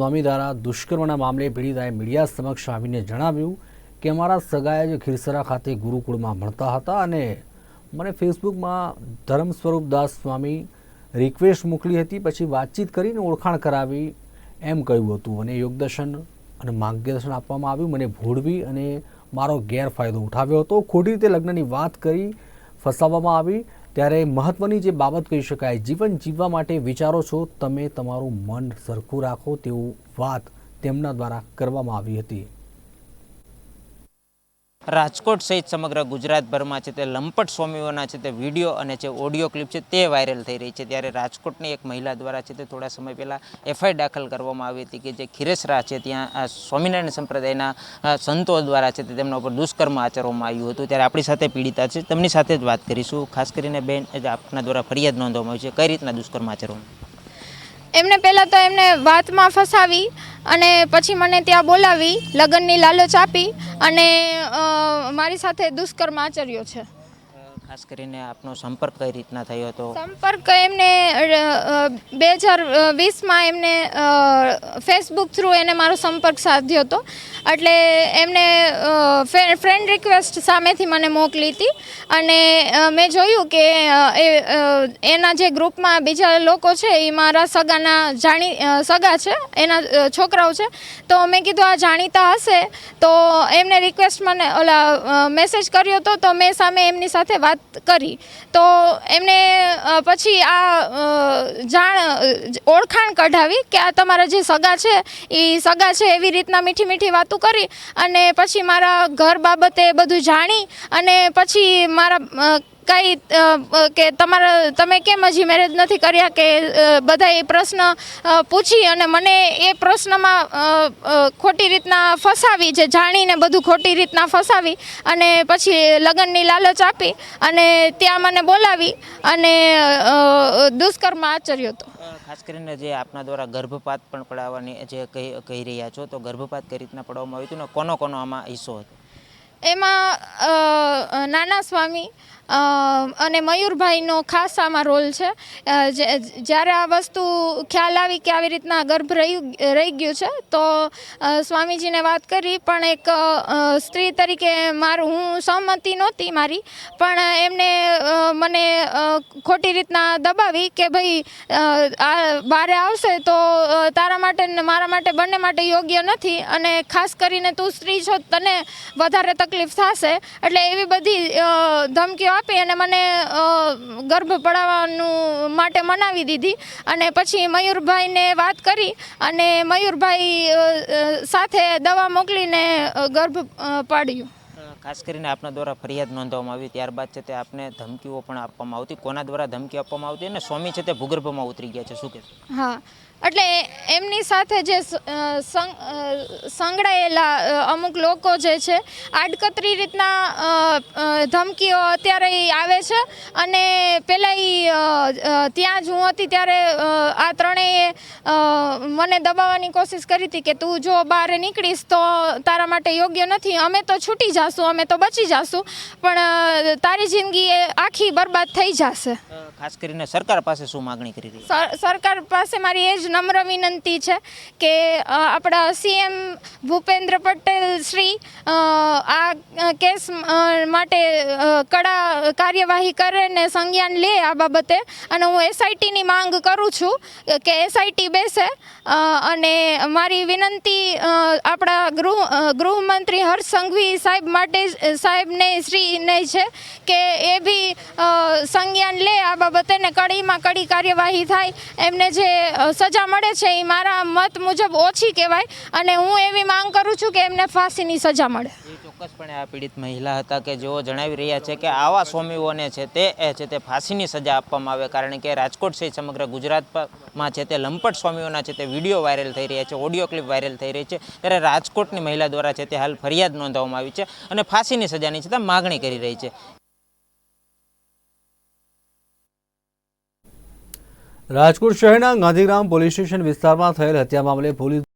સ્વામી દ્વારા દુષ્કર્મના મામલે પીડિતાએ મીડિયા સમક્ષ આવીને જણાવ્યું કે અમારા સગાએ જ ખીરસરા ખાતે ગુરુકુળમાં ભણતા હતા અને મને ફેસબુકમાં ધર્મ સ્વરૂપ દાસ સ્વામી રિક્વેસ્ટ મોકલી હતી, પછી વાતચીત કરીને ઓળખાણ કરાવી એમ કહ્યું હતું. અને યોગદર્શન અને માર્ગદર્શન આપવામાં આવ્યું, મને ભોળવી અને મારો ગેરફાયદો ઉઠાવ્યો હતો. ખોટી રીતે લગ્નની વાત કરી, ફસાવવામાં આવી ત્યારે મહત્વની જે બાબત કહી શકાય, જીવન જીવવા માટે વિચારો છો, તમે તમારું મન સરખું રાખો તેવું વાત તેમના દ્વારા કરવામાં આવી હતી. રાજકોટ સહિત સમગ્ર ગુજરાતભરમાં છે તે લંપટ સ્વામીઓના છે તે વીડિયો અને જે ઓડિયો ક્લિપ છે તે વાયરલ થઈ રહી છે. ત્યારે રાજકોટની એક મહિલા દ્વારા છે તે થોડા સમય પહેલાં એફઆઈ દાખલ કરવામાં આવી હતી કે જે ખીરેસરા છે ત્યાં સ્વામિનારાયણ સંપ્રદાયના સંતો દ્વારા છે તે તેમના ઉપર દુષ્કર્મ આચરવામાં આવ્યું હતું. ત્યારે આપણી સાથે પીડિતા છે. તેમની સાથે જ વાત કરીશું. ખાસ કરીને બેન આપના દ્વારા ફરિયાદ નોંધવામાં આવી છે. કઈ રીતના દુષ્કર્મ આચરવામાં એમને પહેલાં તો એમને વાતમાં ફસાવી અને પછી મને ત્યાં બોલાવી, લગ્નની લાલચ આપી અને મારી સાથે દુષ્કર્મ આચર્યો છે. ખાસ કરીને આપનો સંપર્ક કઈ રીતના થયો હતો? સંપર્ક એમને બે હજાર વીસમાં એમને ફેસબુક થ્રુ એને મારો સંપર્ક સાધ્યો હતો. એટલે એમને ફ્રેન્ડ રિક્વેસ્ટ સામેથી મને મોકલી હતી. અને મેં જોયું કે એના જે ગ્રુપમાં બીજા લોકો છે, એ મારા સગાના જાણી સગા છે, એના છોકરાઓ છે, તો મેં કીધું આ જાણીતા હશે. તો એમને રિક્વેસ્ટ મને ઓલા મેસેજ કર્યો હતો, તો મેં સામે એમની સાથે વાત કરી. તો એમને પછી આ જાણ, ઓળખાણ કઢાવી કે આ તમારા જે સગા છે એ સગા છે એવી રીતના મીઠી મીઠી વાતો કરી અને પછી મારા ઘર બાબતે બધું જાણી અને પછી મારા કઈ કે તમારા તમે કેમ હજી મેરેજ નથી કર્યા કે બધા એ પ્રશ્ન પૂછી અને મને એ પ્રશ્નમાં ખોટી રીતના ફસાવી જે જાણીને બધું ખોટી રીતના ફસાવી અને પછી લગ્નની લાલચ આપી અને ત્યાં મને બોલાવી અને દુષ્કર્મ આચર્યો હતો. ખાસ કરીને જે આપના દ્વારા ગર્ભપાત પણ પડાવવાની જે કહી કહી રહ્યા છો તો ગર્ભપાત કઈ રીતના પડાવવામાં આવ્યું હતું ને કોનો કોનો આમાં હિસ્સો હતો? એમાં નાના સ્વામી અને મયુરભાઈનો ખાસ આમાં રોલ છે. જ્યારે આ વસ્તુ ખ્યાલ આવી કે આવી રીતના ગર્ભ રહી રહી ગયું છે, તો સ્વામીજીને વાત કરી, પણ એક સ્ત્રી તરીકે મારું, હું સહમતી નહોતી મારી, પણ એમને મને ખોટી રીતના દબાવી કે ભાઈ આ બારે આવશે તો તારા માટે મારા માટે બંને માટે યોગ્ય નથી, અને ખાસ કરીને તું સ્ત્રી છો તને વધારે તકલીફ થશે, એટલે એવી બધી ધમકીઓ આપી અને મને ગર્ભ પડાવવાનું માટે મનાવી દીધી. અને પછી મયુરભાઈને વાત કરી અને મયુરભાઈ સાથે દવા મોકલીને ગર્ભ પાડ્યું. ખાસ કરીને આપના દ્વારા ફરિયાદ નોંધવામાં આવી ત્યારબાદ છે તે આપને ધમકીઓ પણ આપવામાં આવતી. કોના દ્વારા ધમકી આપવામાં આવતી અને સ્વામી છે તે ભૂગર્ભમાં ઉતરી ગયા છે? શું કે હા, એટલે એમની સાથે જે સંકળાયેલા અમુક લોકો જે છે, આડકતરી રીતના ધમકીઓ અત્યારે આવે છે અને પહેલાં એ ત્યાં જ હું હતી ત્યારે આ ત્રણેય મને દબાવવાની કોશિશ કરી હતી કે તું જો બહાર નીકળીશ તો તારા માટે યોગ્ય નથી, અમે તો છૂટી જાશું અમે તો બચી જશું. પણ તારી જિંદગી એ આખી બરબાદ થઈ જશે. ખાસ કરીને સરકાર પાસે શું માગણી કરી રહી સરકાર પાસે મારી એ જ નમ્ર વિનંતી છે કે આપણા સીએમ ભૂપેન્દ્ર પટેલ શ્રી આ કેસ માટે કડા કાર્યવાહી કરે ને સંજ્ઞાન લે આ બાબતે. અને હું એસઆઈટીની માંગ કરું છું કે એસઆઈટી બેસે અને મારી વિનંતી આપણા ગૃહ ગૃહમંત્રી હર્ષ સંઘવી સાહેબ માટે સાહેબને શ્રીને છે કે એ બી સંજ્ઞાન લે આ બાબતે ને કડીમાં કડી કાર્યવાહી થાય. એમને જે સજા મળે છે એ મારા મત મુજબ ઓછી કહેવાય અને હું એવી માંગ કરું છું કે એમને ફાંસીની સજા મળે. ચોક્કસપણે આ પીડિત મહિલા હતા કે જેઓ જણાવી રહ્યા છે કે આવા સ્વામીઓને છે તે છે તે ફાંસીની સજા આપવામાં આવે કારણ કે રાજકોટ સહિત સમગ્ર ગુજરાતમાં છે તે લંપટ સ્વામીઓના છે તે વીડિયો વાયરલ થઈ રહ્યા છે, ઓડિયો ક્લિપ વાયરલ થઈ રહી છે. ત્યારે રાજકોટની મહિલા દ્વારા છે તે હાલ ફરિયાદ નોંધવામાં આવી છે અને ફાંસીની સજાની છતાં માગણી કરી રહી છે. રાજકોટ શહેરના ગાંધીગ્રામ પોલીસ સ્ટેશન વિસ્તારમાં થયેલ હત્યા મામલે પોલીસ